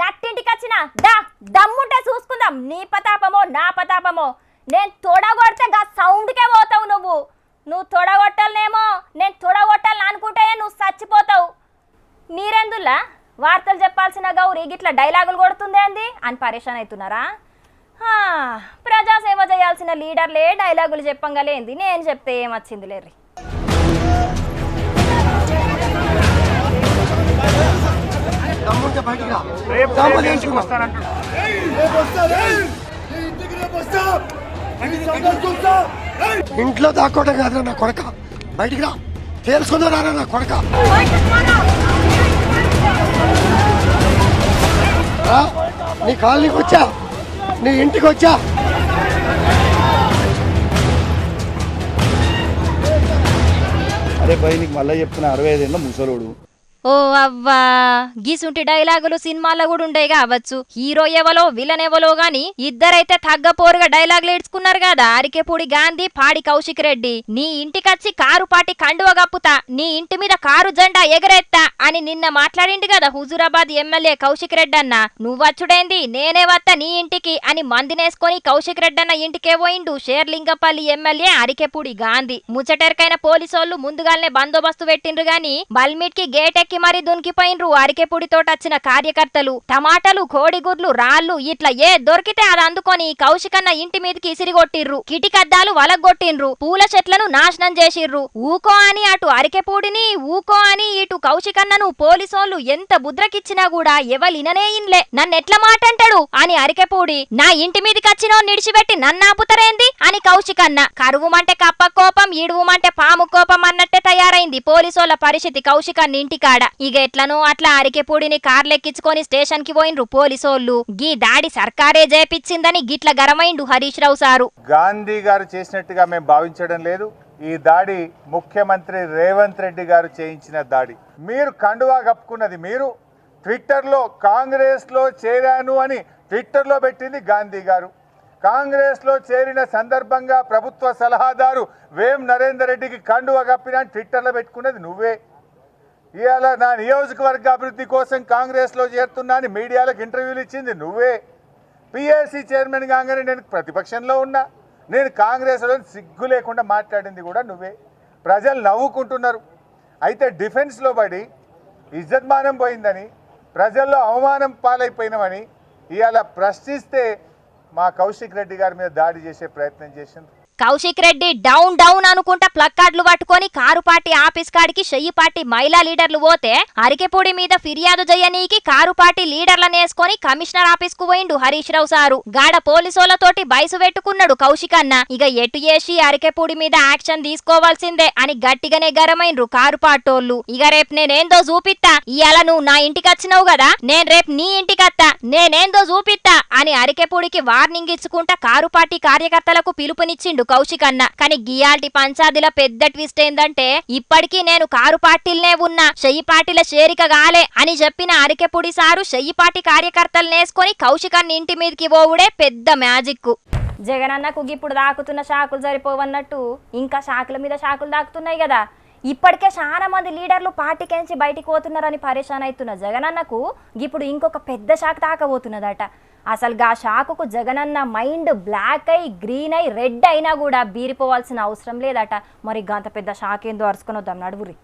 నట్టింటికి వచ్చిన దా దమ్ముంటే చూసుకుందాం. నీ పతాపమో నా పతాపమో. నేను తొడగొడితే గా సౌండ్కే పోతావు నువ్వు. నువ్వు తొడగొట్టాలనేమో నేను తొడగొట్టాలని అనుకుంటేనే నువ్వు చచ్చిపోతావు. మీరెందులా? వార్తలు చెప్పాల్సిన గౌరీ గిట్ల డైలాగులు కొడుతుందే అంది? అని పరేషాన్ అవుతున్నారా? హా, ప్రజాసేవ చేయాల్సిన లీడర్లే డైలాగులు చెప్పంగలేంది నేను చెప్తే ఏమొచ్చింది లేర్రి? ఇంట్లో దాక్కోవడం కాదురా నా కొడక. బయటికి రా. తేల్చుకుందా నా కొడక? నీ కాలనీకి వచ్చా? నీ ఇంటికి వచ్చా? అరే భయ్ నీకు మళ్ళీ చెప్తున్నా అరవై ఐదేళ్ళ ముసలోడు. ఓ అవ్వా! గీసుంటి డైలాగులు సినిమాల్లో కూడా ఉండే కావచ్చు. హీరో ఎవలో విలన్ ఎవలో గాని ఇద్దరైతే తగ్గపోరుగా డైలాగులు ఏడ్చుకున్నారు కదా. అరికెపూడి గాంధీ పాడి కౌశిక్ రెడ్డి. నీ ఇంటికచ్చి కారు పాటి కండువ గప్పుతా నీ ఇంటి మీద కారు జెండా ఎగరేత్తా అని నిన్న మాట్లాడిండు కదా హుజూరాబాద్ ఎమ్మెల్యే కౌశిక్ రెడ్డి అన్న నువ్వచ్చుడేంది? నేనే వత్త నీ ఇంటికి అని మందినేసుకొని కౌశిక్ రెడ్డి అన్న ఇంటికే పోయిండు షేర్లింగపల్లి ఎమ్మెల్యే అరికెపూడి గాంధీ. ముచ్చటెరకైన పోలీసోళ్ళు ముందుగానే బందోబస్తు పెట్టిండ్రు గాని బల్మిట్కి గేట్ ఎక్కి మరీ దునికిపోయినరు. అరికెపూడితోటి వచ్చిన కార్యకర్తలు టమాటాలు కోడిగుడ్లు రాళ్ళు ఇట్లా ఏ దొరికితే అది అందుకొని కౌశికన్న ఇంటి మీదకి ఇసిరిగొట్టిర్రు కిటికద్దాలు వలగొట్టిండ్రు పూల చెట్లను నాశనం చేసిర్రు. ఊకో అని అటు అరికెపూడిని ఊకో అని ఇటు కౌశికన్నను పోలీసోళ్ళు ఎంత బుద్రకిచ్చినా కూడా ఎవలిననే ఇన్లే. నన్నెట్ల మాటంటాడు? అని అరికెపూడి నా ఇంటి మీదకి వచ్చినో నిడిచిపెట్టి నన్నాపుతరేంది అని కౌశికన్న కరువుమంటే కప్ప కోపం ఈడువుమంటే పాము కోపం అన్నట్టే తయారైంది పోలీసోళ్ళ పరిస్థితి కౌశికన్న ఇంటికాడ. ఇక ఎట్లనో అట్లా అరికెపూడిని కార్లెక్కించుకొని స్టేషన్కి పోయినరు పోలీసోళ్ళు. గీ దాడి సర్కారే జయపించిందని గిట్ల గరమైండు హరీష్ రావు సారు. గాంధీ గారు చేసినట్టుగా మేము భావించడం లేదు. ఈ దాడి ముఖ్యమంత్రి రేవంత్ రెడ్డి గారు చేయించిన దాడి. మీరు కండువా కప్పుకున్నది మీరు. ట్విట్టర్లో కాంగ్రెస్లో చేరాను అని ట్విట్టర్లో పెట్టింది గాంధీ గారు. కాంగ్రెస్లో చేరిన సందర్భంగా ప్రభుత్వ సలహాదారు వేం నరేందర్ రెడ్డికి కండువా కప్పిన ట్విట్టర్లో పెట్టుకున్నది నువ్వే. ఇవాళ నా నియోజకవర్గ అభివృద్ధి కోసం కాంగ్రెస్లో చేరుతున్నా అని మీడియాలకు ఇంటర్వ్యూలు ఇచ్చింది నువ్వే. పిఎస్సి చైర్మన్ కాగానే నేను ప్రతిపక్షంలో ఉన్నా. నేను కాంగ్రెస్లో సిగ్గు లేకుండా మాట్లాడింది కూడా నువ్వే. ప్రజలు నవ్వుకుంటున్నారు. అయితే డిఫెన్స్లో పడి ఇజ్జత్మానం పోయిందని ప్రజల్లో అవమానం పాలైపోయినామని ఇవాళ ప్రశ్నిస్తే మా కౌశిక్ రెడ్డి గారి మీద దాడి చేసే ప్రయత్నం చేసింది కౌశిక్ రెడ్డి డౌన్ డౌన్ అనుకుంటా ప్లక్కార్డులు పట్టుకొని కారు పార్టీ ఆఫీస్ కాడికి చెయ్యి పార్టీ మహిళా లీడర్లు పోతే అరికెపూడి మీద ఫిర్యాదు చేయనీకి కారు పార్టీ లీడర్లను వేసుకొని కమిషనర్ ఆఫీస్కు పోయిండు హరీష్ రావు సారు. గాడ పోలీసులతోటి బయసు పెట్టుకున్నాడు కౌశిక్ అన్న. ఇక ఎటు చేసి అరికెపూడి మీద యాక్షన్ తీసుకోవాల్సిందే అని గట్టిగానే గరమైనరు కారు పాటోళ్ళు ఇక రేపు నేనేందో చూపిత్తా ఇయాల నువ్వు నా ఇంటికి వచ్చినావు కదా నేను రేపు నీ ఇంటికి అత్తా నేనేందో చూపిత్తా అని అరికెపూడికి వార్నింగ్ ఇచ్చుకుంటా కారు పార్టీ కార్యకర్తలకు పిలుపునిచ్చిండు కౌశిక్ అన్న. కానీ గియాల్టి పంచాదిలో పెద్ద ట్విస్ట్ ఏందంటే ఇప్పటికీ నేను కారు పార్టీలనే ఉన్నా చెయ్యి పార్టీల చేరిక గాలే అని చెప్పిన అరికెపుడి సారు చెయ్యి పార్టీ కార్యకర్తలు నేసుకొని కౌశిక్ అన్న ఇంటి మీదకి పోవుడే పెద్ద మ్యాజిక్ జగనన్నకు ఇప్పుడు దాకుతున్న షాకులు సరిపోవన్నట్టు ఇంకా షాకుల మీద షాకులు దాకుతున్నాయి కదా. ఇప్పటికే చాలా మంది లీడర్లు పార్టీకెంచి బయటికి పోతున్నారని పరేషాన్ అవుతున్న జగనన్నకు ఇప్పుడు ఇంకొక పెద్ద షాక్ తాకబోతున్నదట. అసలు గా షాకుకు జగనన్న మైండ్ బ్లాక్ అయి గ్రీన్ అయి రెడ్ అయినా కూడా బీరిపోవాల్సిన అవసరం లేదట. మరి గంత పెద్ద షాక్ ఏందో అరుచుకొని వద్దాం నడువురి.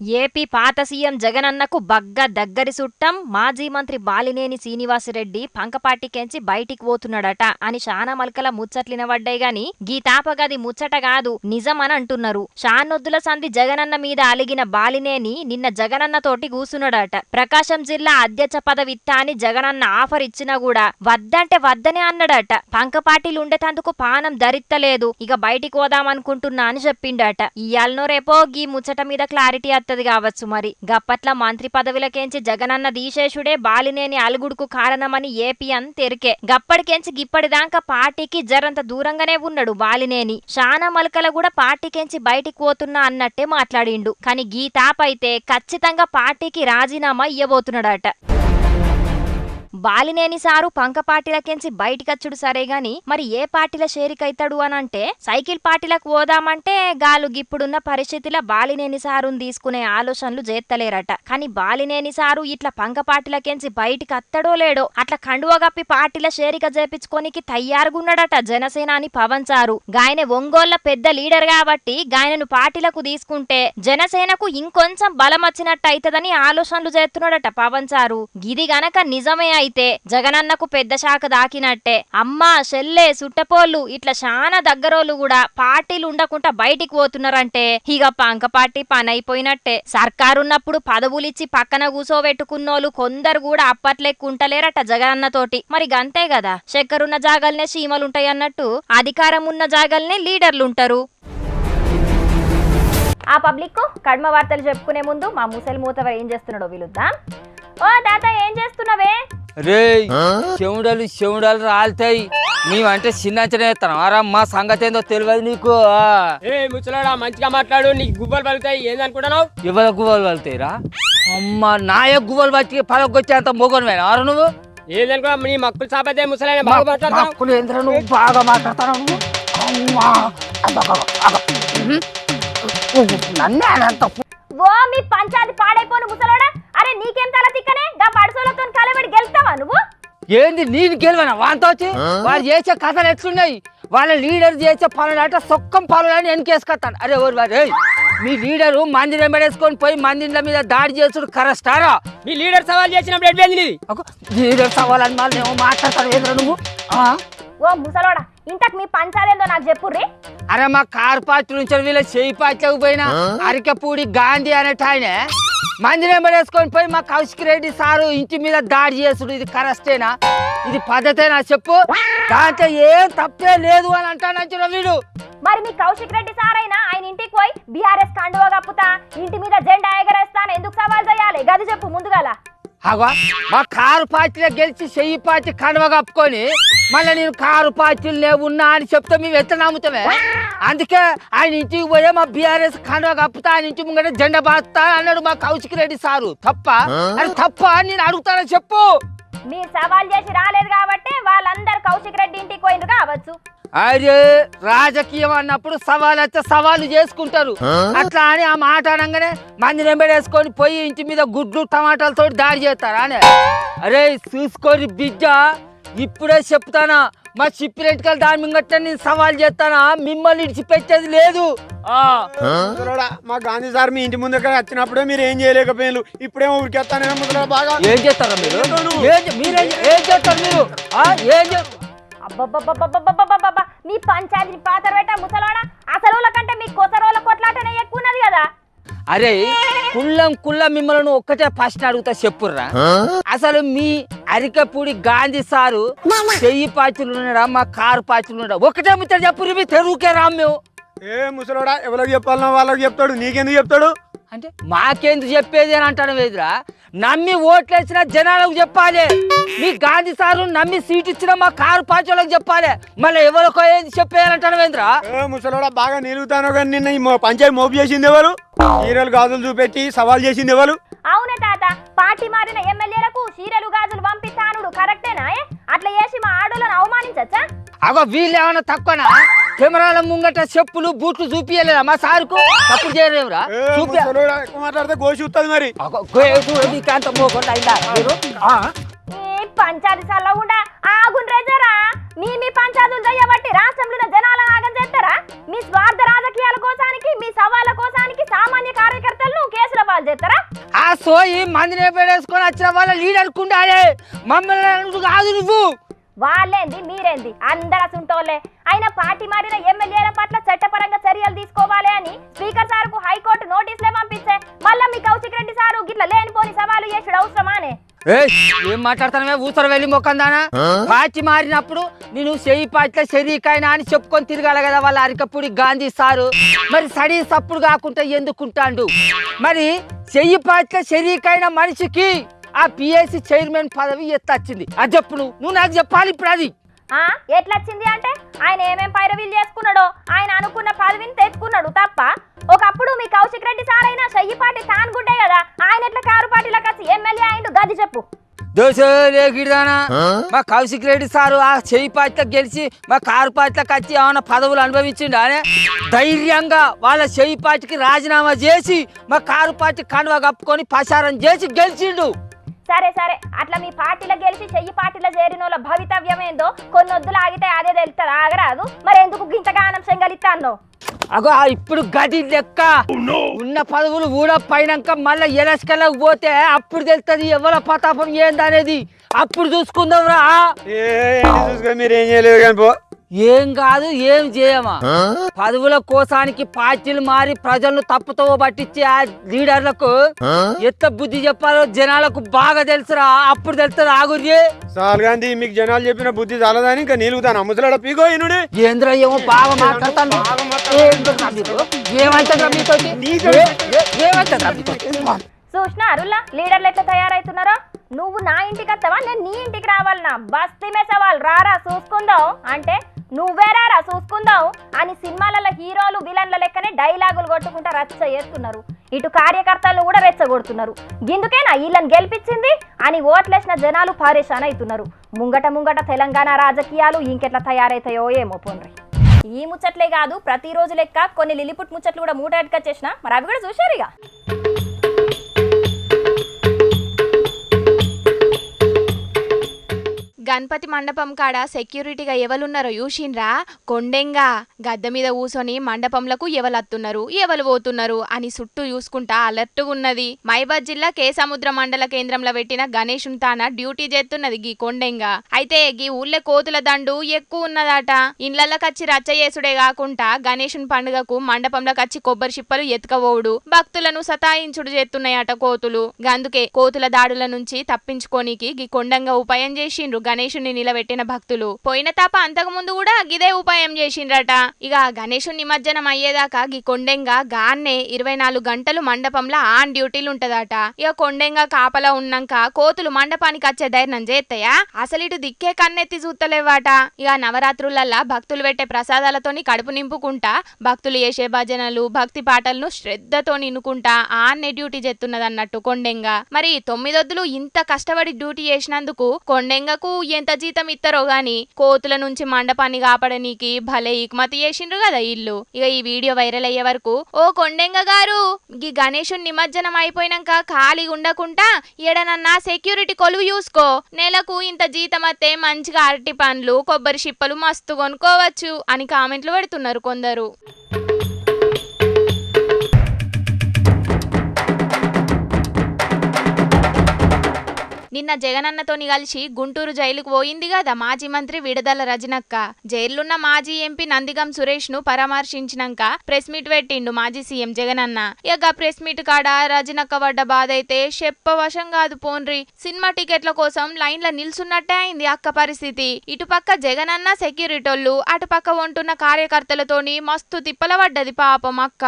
ఏపీ పాత సీఎం జగనన్నకు బగ్గ దగ్గరి సుట్టం మాజీ మంత్రి బాలినేని శ్రీనివాసరెడ్డి పంకపాటికెంచి బయటికి పోతున్నాడట అని శానా మల్కల ముచ్చట్లినవడ్డాయి గాని గీతాపగది ముచ్చట కాదు నిజమని అంటున్నారు షానొద్దుల సంధి జగనన్న మీద అలిగిన బాలినేని నిన్న జగనన్న తోటి కూసున్నాడట. ప్రకాశం జిల్లా అధ్యక్ష పదవి అని జగనన్న ఆఫర్ ఇచ్చినా కూడా వద్దంటే వద్దనే అన్నాడట. పంకపాటిలు ఉండేటందుకు పానం ధరిత్తలేదు ఇక బయటికి పోదామనుకుంటున్నా అని చెప్పిండట. ఇయాలనో రేపో గీ ముచ్చట మీద క్లారిటీ వత్తది కావచ్చు మరి. గప్పట్ల మంత్రి పదవిలకేంచి జగనన్న దీశేషుడే బాలినేని అలుగుడుకు కారణమని ఏపీ అని తెరికే. గప్పటికెంచి గిప్పటిదాకా పార్టీకి జరంత దూరంగానే ఉన్నాడు బాలినేని. శానా మలకల కూడా పార్టీకెంచి బయటికి పోతున్నా అన్నట్టే మాట్లాడిండు. కానీ గీ తాపైతే ఖచ్చితంగా పార్టీకి రాజీనామా ఇయ్యబోతున్నాడట. బాలినేని సారు పంక పార్టీలకెంచి బయటికచ్చుడు సరే గాని మరి ఏ పార్టీల షేరికైతాడు అని అంటే సైకిల్ పార్టీలకు పోదామంటే గాలు గిప్పుడున్న పరిస్థితిలో బాలినేని సారుని తీసుకునే ఆలోచనలు చేత్తలేరట కానీ బాలినేని సారు ఇట్లా పంక పార్టీలకెంచి బయటికి అత్తడో లేడో అట్లా కండువగప్పి పార్టీల షేరిక చేపించుకోనికి తయారుగున్నాడట జనసేనాని పవన్ సారు. గాయన ఒంగోళ్ళ పెద్ద లీడర్ కాబట్టి గాయనను పార్టీలకు తీసుకుంటే జనసేనకు ఇంకొంచెం బలం వచ్చినట్టు అవుతుందని ఆలోచనలు చేస్తున్నాడట పవన్ సారు. గిది గనక నిజమే అయితే జగనన్నకు పెద్ద శాఖ దాకినట్టే. అమ్మా చెల్లె సుట్టపోళ్ళు ఇట్లా చాలా దగ్గరోళ్ళు కూడా పార్టీలు ఉండకుండా బయటికి పోతున్నారంటే ఇక పంక పార్టీ పని అయిపోయినట్టే సర్కారున్నప్పుడు పదవులిచ్చి పక్కన కూసోబెట్టుకున్నోళ్ళు కొందరు కూడా అప్పట్లెక్కుంటలేరట జగనన్నతోటి. మరి గంతే కదా చక్కరున్న జాగల్నే చీమలుంటాయి అన్నట్టు అధికారం ఉన్న జాగల్నే లీడర్లుంటారు. ఆ పబ్లిక్ కడమ వార్తలు చెప్పుకునే ముందు మా ముసలి మూతవర్ ఏం చేస్తున్నాడో వీలుద్దాం. ఓ తాత ఏం చేస్తున్నావే? రే చెవుడలు చెవుడలు రాలుతాయి. మేమంటే చిన్న ఎత్తాను మా సంగతి ఏందో తెలియదు నీకు? ఆ. ఏ ముసలాడా మంచిగా మాట్లాడు నీకు గుబ్బలు పలుకుతాయి. ఏందనుకుంటున్నావు ఎవరి గువ్వలు వెళ్తాయిరా అమ్మ నాయ గువ్వలు బట్టి పలకొచ్చేంత మొగను ఆరు నువ్వు? ఏందనుకో నీ మక్కులు సాపతే ముసలాయన బాగా మాట్లాడతావు? మక్కులు ఏంద్రా నువ్వు? బాగా మాట్లాడతావు నన్నే అనంత ఓ మీ పంచాయతీ పాడైపోను ముసలోడా. అరే నీకేం తల తిక్కనే? గా పడుసోలతో కలబడి గెలుస్తావా నువ్వు? ఏంది నేను గెలవనా? వాంతో వచ్చి వాడు చేసే కథలు ఎట్లున్నాయి? వాళ్ళ లీడర్ చేసే పనులు అంటే సొక్కం పనులు అని వెనకేసుకొస్తాను అరే ఓరు వారు ఏయ్, మీ లీడరు మందిరం పడేసుకొని పోయి మందిరం మీద దాడి చేసుడు కరెస్టారా? మీ లీడర్ సవాల్ చేసినప్పుడు ఎట్లేదు నీది? లీడర్ సవాలని మళ్ళీ ఏమో ఏంద్రా నువ్వు? ఆ? ఓ ముసలోడా ఇంతకు మీ పంచాలేందో నాకు చెప్పుర్రి. అరే మా కార్ పార్టీ నుంచి వీళ్ళ చేయి పార్టీకి పోయిన అరికపూడి గాంధీ అనేట ఆయన మంది నెంబర్ వేసుకొని పోయి మా కౌశిక్ రెడ్డి సారు ఇంటి మీద దాడి చేసుడు. ఇది కరెస్టేనా? ఇది పద్ధతేనా చెప్పు? దాంట్లో ఏం తప్పే లేదు అని అంటాను వీడు. మరి మీ కౌశిక్ రెడ్డి అయినా ఆయన ఇంటికి పోయి బీఆర్ఎస్ కండువా కప్పుతా ఇంటి మీద జెండా ఎగరేస్తాను ఎందుకు సవాల్ చేయాలి? గది చెప్పు ముందుగాల. అగో మా కారు పార్టీలో గెలిచి చెయ్యి పార్టీ కండవ కప్పుకొని మళ్ళీ నేను కారు పార్టీలనే ఉన్నా అని చెప్తే మేము ఎట్లా నమ్ముతామే? అందుకే ఆయన ఇంటికి పోయే మా బీఆర్ఎస్ కండవ కప్పుతా ఆయన ఇంటి ముంగట జెండా బాస్తా అన్నాడు మా కౌశిక్ రెడ్డి సారు. తప్ప? అది తప్ప అని నేను అడుగుతానని చెప్పు? మీరు సవాల్ చేసి రాలేదు కాబట్టి వాళ్ళందరు కౌశిక్ రెడ్డి ఇంటికి పోయిండ్రు కావచ్చు. అరే రాజకీయం అన్నప్పుడు సవాలు వచ్చే సవాలు చేసుకుంటారు. అట్లా అని ఆ మాట అనగానే మంది నెంబడేసుకొని పోయి ఇంటి మీద గుడ్లు టమాటాలతో దాడి చేస్తారా అని. అరే చూసుకోరి బిడ్డ ఇప్పుడే చెప్తానా మా చిప్పిరెంటికల్ దాని మింగట్ట నేను సవాల్ చేస్తానా మిమ్మల్ని ఇడిచిపెట్టేది లేదు. మా గాంధీ సార్ మీ ఇంటి ముందుకు వచ్చినప్పుడే మీరు ఏం చేయలేకపోయారు ఇప్పుడేమో ఉరికేస్తానే ముసలోడా బాగా. ఏం చేస్తారా మీరు? ఏం చే- మీరేం ఏం చేస్తారు మీరు? ఆ, ఏం చేస్తారు అబ్బబ్బబ్బబ్బబ్బబ్బబ్బబ్బబ్బ. మీ పంచాయతీ పాతరవేట ముసలోడా? అసలు కంటే మీ కొసరోల కొట్లాటనే ఎక్కువ ఉన్నది కదా? అరే కుల్లం కుల్లం మిమ్మల్ని ఒక్కటే ఫస్ట్ అడుగుతా చెప్పుర్రా. అసలు మీ అరికపూడి గాంధీ సారు చెయ్యి పాచులు ఉన్నాడా మా కారు పాచులు ఉన్నాడా? ఒకటే ముచ్చట చెప్పుర్రి మీ తెరువుకే రామ్ మేము. ఏ ముసలోడా ఎవరికి చెప్పాలన్నా వాళ్ళకి చెప్తాడు నీకెందుకు చెప్తాడు? అంటే మాకెందుకు చెప్పేది అని అంటాను వేదిరా. నమ్మి ఓట్లేసిన జనాలకు చెప్పాలి. మీ గాంధీ సారు నమ్మి సీట్ ఇచ్చిన మా కారు పాచోళ్ళకి చెప్పాలి. మళ్ళీ ఎవరికో ఏంది చెప్పేయాలంటాను వేంద్రా? ఏ ముసలోడా బాగా నిలుగుతాను కానీ నిన్న పంచాయతీ మోపు చేసింది ఎవరు? హీరోలు గాజులు చూపెట్టి సవాల్ చేసింది ఎవరు? అవునే తాత పార్టీ మారిన ఎమ్మెల్యేలకు చీరలు గాజులు పంపిస్తానుడు కరెక్టేనా? అట్లా చేసి మా ఆడోళ్ళని అవమానించచ్చా? అగో వీళ్ళు ఏమైనా తక్కువనా? కెమెరాల ముంగట చెప్పులు బూట్లు చూపియలేదా? మా సారుకు? తప్పు చేయలేవురా? చూపి మాట్లాడితే గోసి వస్తుంది మరి. అయిందా మీ మీ చేయబట్టి రాష్ట్రంలో ఆగం చేస్తారా? మీ స్వార్థ రాజకీయాల కోసానికి మీ సవాళ్ళ కోసానికి సామాన్య కార్యకర్తలను కేసుల పాలు చేస్తారా? ఆ సోయి మందిని పెడేసుకొని వచ్చిన వాళ్ళ లీడర్ కుండాలే మమ్మల్ని కాదు నువ్వు. వాళ్ళేంది? మీరేంది? అందరు అసుంటోళ్ళే. అయినా పార్టీ మారిన ఎమ్మెల్యేల పట్ల చట్టపరంగా చర్యలు తీసుకోవాలి అని స్పీకర్ సార్కు హైకోర్టు నోటీసులే పంపిస్తే మళ్ళా మీ కౌశిక్ రెడ్డి సారు గిట్ల లేనిపోని సవాలు చేసుడు అవసరమానే ఏయ్, ఏం మాట్లాడుతానవే? ఊసర వెళ్ళి మొక్కందానా పాచి మారినప్పుడు నేను చెయ్యి పాచిలో శరీకైనా అని చెప్పుకొని తిరగాలి కదా వాళ్ళ అరికపూడి గాంధీ సారు. మరి సడి సప్పుడు కాకుండా ఎందుకుంటాండు? మరి చెయ్యి పాచిలో శరీకైన మనిషికి ఆ పిఎస్సి చైర్మన్ పదవి ఎత్తొచ్చింది. అది చెప్పు నువ్వు. నువ్వు నాకు చెప్పాలి ఇప్పుడు అది. ఆ? ఎట్లొచ్చింది అంటే ఆయన ఏమేం పైరవీలు చేసుకున్నాడో ఆయన అనుకున్న పదవిని తెచ్చుకున్నాడు తప్ప ఒకప్పుడు మీ కౌశిక్ రెడ్డి సార్ అయినా చెయ్యిపాటి తానుగుడ్డే కదా. ఆయన ఎట్లా కారు పార్టీలకు వచ్చి ఎమ్మెల్యే అయిండు? గది చెప్పు. మా కౌశిక్ రెడ్డి సారు ఆ చెయ్యి పార్టీలో గెలిచి మా కారు పార్టీలోకి వచ్చి ఏమైనా పదవులు అనుభవించిండు అనే? ధైర్యంగా వాళ్ళ చెయ్యి పార్టీకి రాజీనామా చేసి మా కారు పార్టీ కండువా కప్పుకొని ప్రచారం చేసి గెలిచిండు. సరే సరే. అట్లా మీ పార్టీలో గెలిచి చెయ్యి పార్టీలో చేరిన వాళ్ళ భవితవ్యం ఏందో కొన్ని వద్దులు ఆగితే అదే తెలుస్తుంది. ఆగరాదు. మరి ఎందుకు గింతగానం సెంగలిస్తాను అగో ఆ ఇప్పుడు గది లెక్క. ఉన్న పదవులు ఊడ పైనాక మళ్ళీ ఎలస్కెళ్ళకు పోతే అప్పుడు తెలుస్తుంది ఎవరి ప్రతాపం ఏందనేది. అప్పుడు చూసుకుందాం రా ఏ ఏంటి చూసుకొని మీరు ఏం చేయలేదు కానీ ఏం కాదు ఏం చేయమా? పదవుల కోసానికి పార్టీలు మారి ప్రజలను తప్పుతో పట్టించే ఆ లీడర్లకు ఎత్త బుద్ధి చెప్పాలో జనాలకు బాగా తెలుసురా అప్పుడు తెలుస్తుంది ఆగుర్యే సాల్ గాంధీ మీకు జనాలు చెప్పిన బుద్ధి చాలదని ఇంకా నిలుగుతాను? ముసలాడ పీకో ఇనుడే ఏంద్ర ఏమో బాగా మాట్లాడతాను ఏమైతుందిరా మీతోటి? ఏ- ఏ- ఏమైతుందిరా మీతోటి? చూసినా అరుల్లా లీడర్లు ఎట్లా తయారవుతున్నారో నువ్వు నా ఇంటికి వస్తావా? నేను నీ ఇంటికి రావాలనా? బస్తీ మెసవాళ్ళు. రారా చూసుకుందాం. అంటే నువ్వేరారా చూసుకుందాం అని సినిమాలలో హీరోలు విలన్ల లెక్కనే డైలాగులు కొట్టుకుంటా రచ్చ చేస్తున్నారు. ఇటు కార్యకర్తలు కూడా రెచ్చగొడుతున్నారు. ఇందుకేనా వీళ్ళని గెలిపించింది అని ఓట్లేసిన జనాలు పరేషాన్ అవుతున్నారు. ముంగట ముంగట తెలంగాణ రాజకీయాలు ఇంకెట్లా తయారైతాయో ఏమో పోన్రి. ఈ ముచ్చట్లే కాదు ప్రతిరోజు లెక్క కొన్ని లిలిపుట్ ముచ్చట్లు కూడా మూట చేసిన మరి అవి కూడా చూశారు ఇక. గణపతి మండపం కాడ సెక్యూరిటీగా ఎవలున్నారో చూసిండ్రా? కొండెంగా. గద్దె మీద కూసొని మండపంలకు ఎవలత్తున్నారు ఎవలు పోతున్నారు అని చుట్టూ చూసుకుంటా అలర్ట్గా ఉన్నది మైబాద్ జిల్లా కేసముద్ర మండల కేంద్రంలో పెట్టిన గణేష్ తాన డ్యూటీ చేస్తున్నది గీ కొండెంగా. అయితే గీ ఊళ్ళో కోతుల దండు ఎక్కువ ఉన్నదట ఇండ్లకచ్చి రచ్చ చేసుడే కాకుండా గణేషుని పండుగకు మండపంలో కచ్చి కొబ్బరి చిప్పలు ఎత్తుకపోవుడు. భక్తులను సతాయించుడు చేస్తున్నాయట కోతులు. గందుకే కోతుల దాడుల నుంచి తప్పించుకోనికి గీ కొండంగా ఉపాయం చేసిండ్రు గణేష్ గణేశుని నిలబెట్టిన భక్తులు. పోయిన తాప అంతకు ముందు కూడా గిదే ఉపాయం చేసిండ్రట. ఇక గణేషుని నిమజ్జనం అయ్యేదాకా గీ కొండెంగా గాన్నే ఇరవై నాలుగు గంటలు మండపంలో ఆన్ డ్యూటీలు ఉంటదట ఇక కొండెంగా కాపలా ఉన్నాక కోతులు మండపానికి వచ్చే ధైర్యం చేస్తాయా అసలు ఇటు దిక్కే కన్నెత్తి చూస్తలేవాట ఇక నవరాత్రులల్లా భక్తులు పెట్టే ప్రసాదాలతోని కడుపు నింపుకుంటా భక్తులు చేసే భజనలు భక్తి పాటలను శ్రద్ధతో నిన్నుకుంటా ఆన్నే డ్యూటీ చేస్తున్నదన్నట్టు కొండెంగా. మరి తొమ్మిదొద్దులు ఇంత కష్టపడి డ్యూటీ చేసినందుకు కొండెంగకు ఎంత జీతం ఇస్తారో గాని కోతుల నుంచి మండపాన్ని కాపాడనీకి భలే ఇకుమతి చేసిండ్రు కదా ఇల్లు. ఇక ఈ వీడియో వైరల్ అయ్యే వరకు ఓ కొండెంగ గారు ఈ గణేషుని నిమజ్జనం అయిపోయినాక ఖాళీ ఉండకుండా ఎడనన్నా సెక్యూరిటీ కొలువు చూసుకో. నెలకు ఇంత జీతం అత్తే మంచిగా అరటి పండ్లు కొబ్బరి చిప్పలు మస్తు కొనుక్కోవచ్చు అని కామెంట్లు పెడుతున్నారు కొందరు. నిన్న జగనన్నతోని కలిసి గుంటూరు జైలుకు పోయింది కదా మాజీ మంత్రి విడదల రజనక్క. జైలున్న మాజీ ఎంపీ నందిగం సురేష్ను పరామర్శించినాక ప్రెస్ మీట్ పెట్టిండు మాజీ సీఎం జగనన్న. ఇక ప్రెస్ మీట్ కాడ రజనక్క పడ్డ బాధ అయితే చెప్పవశం కాదు పోన్రి. సినిమా టికెట్ల కోసం లైన్ల నిల్చున్నట్టే అయింది అక్క పరిస్థితి. ఇటుపక్క జగనన్న సెక్యూరిటోళ్ళు అటుపక్క ఉంటున్న కార్యకర్తలతోని మస్తు తిప్పల పడ్డది పాపం అక్క.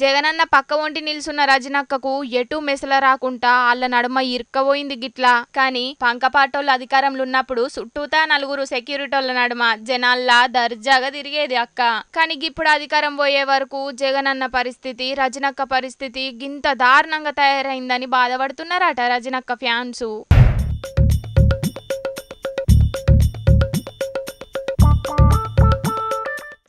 జగనన్న పక్క ఒంటి నిల్చున్న రజనక్కకు ఎటు మెసల రాకుండా ఆళ్ళ నడుమ ఇరుక్కబోయింది గిట్లా. కానీ పంకపాటోళ్ళు అధికారంలో ఉన్నప్పుడు చుట్టూతా నలుగురు సెక్యూరిటోళ్ళ నడుమ జనాల్లా దర్జాగా తిరిగేది అక్క. కానీ ఇప్పుడు అధికారం పోయే వరకు జగనన్న పరిస్థితి రజనక్క పరిస్థితి గింత దారుణంగా తయారైందని బాధపడుతున్నారట రజనక్క ఫ్యాన్స్.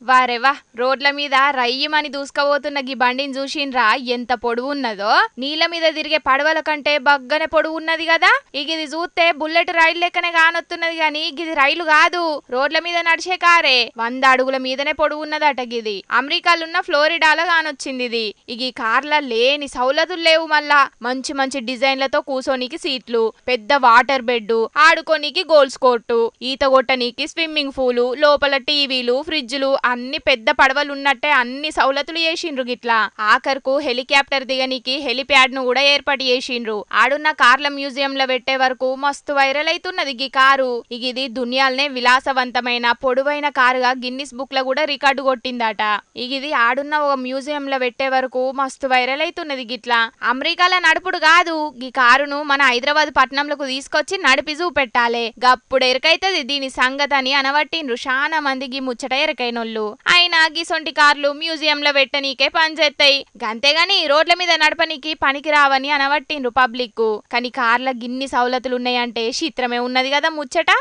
వారెవా రోడ్ల మీద రయ్యమని దూసుకపోతున్న గీ బండిని చూసిండ్రా ఎంత పొడువు ఉన్నదో నీళ్ళ మీద తిరిగే పడవల కంటే బగ్గనే పొడువు ఉన్నది కదా ఇక ఇది చూస్తే బుల్లెట్ రైలు లెక్కనే కానొస్తున్నది గాని ఇది రైలు కాదు. రోడ్ల మీద నడిచే కారే. వంద అడుగుల మీదనే పొడువు ఉన్నదట గిది. అమెరికాలున్న ఫ్లోరిడాలో కానొచ్చింది ఇది. ఇక ఈ కార్ల లేని సౌలతులు లేవు మళ్ళా. మంచి మంచి డిజైన్లతో కూసోనికి సీట్లు పెద్ద వాటర్ బెడ్ ఆడుకోనికి గోల్స్ కోర్టు ఈత కొట్టనీకి స్విమ్మింగ్ పూలు లోపల టీవీలు ఫ్రిడ్జ్లు అన్ని పెద్ద పడవలు ఉన్నట్టే అన్ని సౌలతులు చేసిండ్రు గిట్లా. ఆఖరుకు హెలికాప్టర్ దిగనీకి హెలిప్యాడ్ను కూడా ఏర్పాటు చేసిండ్రు. ఆడున్న కార్ల మ్యూజియం లో పెట్టే వరకు మస్తు వైరల్ అవుతున్నది గీ కారు. ఇది దునియాలనే విలాసవంతమైన పొడవైన కారుగా గిన్నిస్ బుక్లో కూడా రికార్డు కొట్టిందట. ఇది ఆడున్న ఒక మ్యూజియం లో పెట్టే వరకు మస్తు వైరల్ అవుతున్నది గిట్లా. అమెరికాల నడుపుడు కాదు ఈ కారును మన హైదరాబాద్ పట్టణంలోకి తీసుకొచ్చి నడిపి చూపెట్టాలి. గప్పుడు ఎరకైతుంది దీని సంగతి అని అనబట్టిండ్రు. చాలా మంది ముచ్చట ఎరకైనోళ్ళు. అయినా గిసొంటి కార్లు మ్యూజియంలో పెట్టనీకే పనిచేస్తాయి గంతేగాని రోడ్ల మీద నడపనీకి పనికి రావని అనవట్టిండ్రు పబ్లిక్ కానీ కార్ల గిన్ని సౌలతులున్నాయంటే చిత్రమే ఉన్నది కదా ముచ్చట.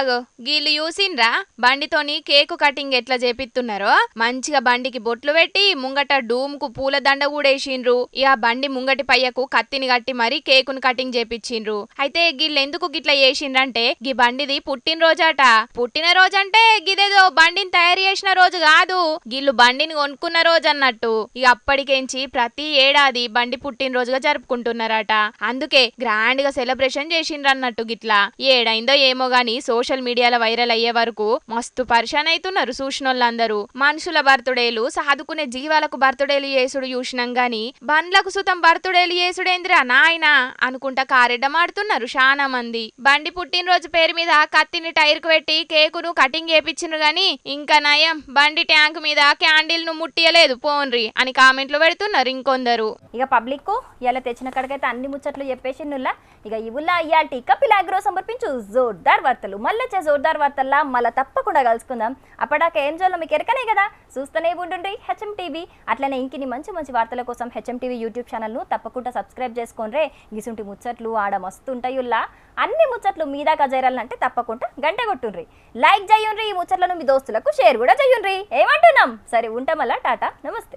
ఆగో. గీళ్ళు చూసిండ్రా బండితోని కేకు కటింగ్ ఎట్లా చేపిస్తున్నారో మంచిగా బండికి బొట్లు పెట్టి ముంగట డూమ్కు పూల దండ కూడా వేసిండ్రు ఇక బండి ముంగటి పయ్యకు కత్తిని కట్టి మరీ కేకును కటింగ్ చేపించిండ్రు అయితే గీళ్ళు ఎందుకు గిట్లా చేసిండ్రంటే గీ బండిది పుట్టినరోజట. పుట్టినరోజంటే గిదేదో బండిని తయారు చేసిన రోజు కాదు. గీళ్ళు బండిని కొనుక్కున్న రోజు అన్నట్టు ఇక అప్పటికేంచి ప్రతి ఏడాది బండి పుట్టినరోజుగా జరుపుకుంటున్నారట. అందుకే గ్రాండ్గా సెలబ్రేషన్ చేసిండ్రు అన్నట్టు గిట్లా. ఏడైందో ఏమో గాని సోషల్ సోషల్ మీడియాలో వైరల్ అయ్యే వరకు మస్తు పరిశాన్ అవుతున్నారు చూసినోళ్ళందరూ మనుషుల బర్త్డేలు సాదుకునే జీవాలకు బర్త్డేలు చేసుడు చూసినాం గాని బండ్లకు సుతం బర్త్డేలు చేసుడేంద్రా నాయనా అనుకుంటా కారెడ్డమాడుతున్నారు చాలా మంది. బండి పుట్టినరోజు పేరు మీద కత్తిని టైర్కు పెట్టి కేకును కటింగ్ చేపించిండ్రు గాని ఇంకా నయం బండి ట్యాంక్ మీద క్యాండిల్ను ముట్టియలేదు పోన్రి అని కామెంట్లు పెడుతున్నారు ఇంకొందరు. ఇక పబ్లిక్ ఇలా తెచ్చిన కడకైతే అన్ని ముచ్చట్లు చెప్పేసి నుల్లా ఇక ఇవుల్లా ఇయాల్టి కపిలాగ్రో సమర్పించు జోర్దార్ వార్తలు. మళ్ళీ వచ్చే జోర్దార్ వార్తల్లా మళ్ళీ తప్పకుండా కలుసుకుందాం. అప్పటిదాకా ఏం చేయాలో మీకు ఎరకనే కదా? చూస్తూనే ఉంటుండ్రి హెచ్ఎం టీవీ. అట్లనే ఇంకిని మంచి మంచి వార్తల కోసం హెచ్ఎం టీవీ యూట్యూబ్ ఛానల్ను తప్పకుండా సబ్స్క్రైబ్ చేసుకోండి గిసుంటి ముచ్చట్లు ఆడ మస్తు ఉంటాయుల్లా అన్ని ముచ్చట్లు మీ దాకా చేరాలంటే తప్పకుండా గంట కొట్టుండ్రి. లైక్ చేయండి ఈ ముచ్చట్లను మీ దోస్తులకు షేర్ కూడా చేయండి ఏమంటున్నాం? సరే ఉంటామల్లా టాటా. నమస్తే.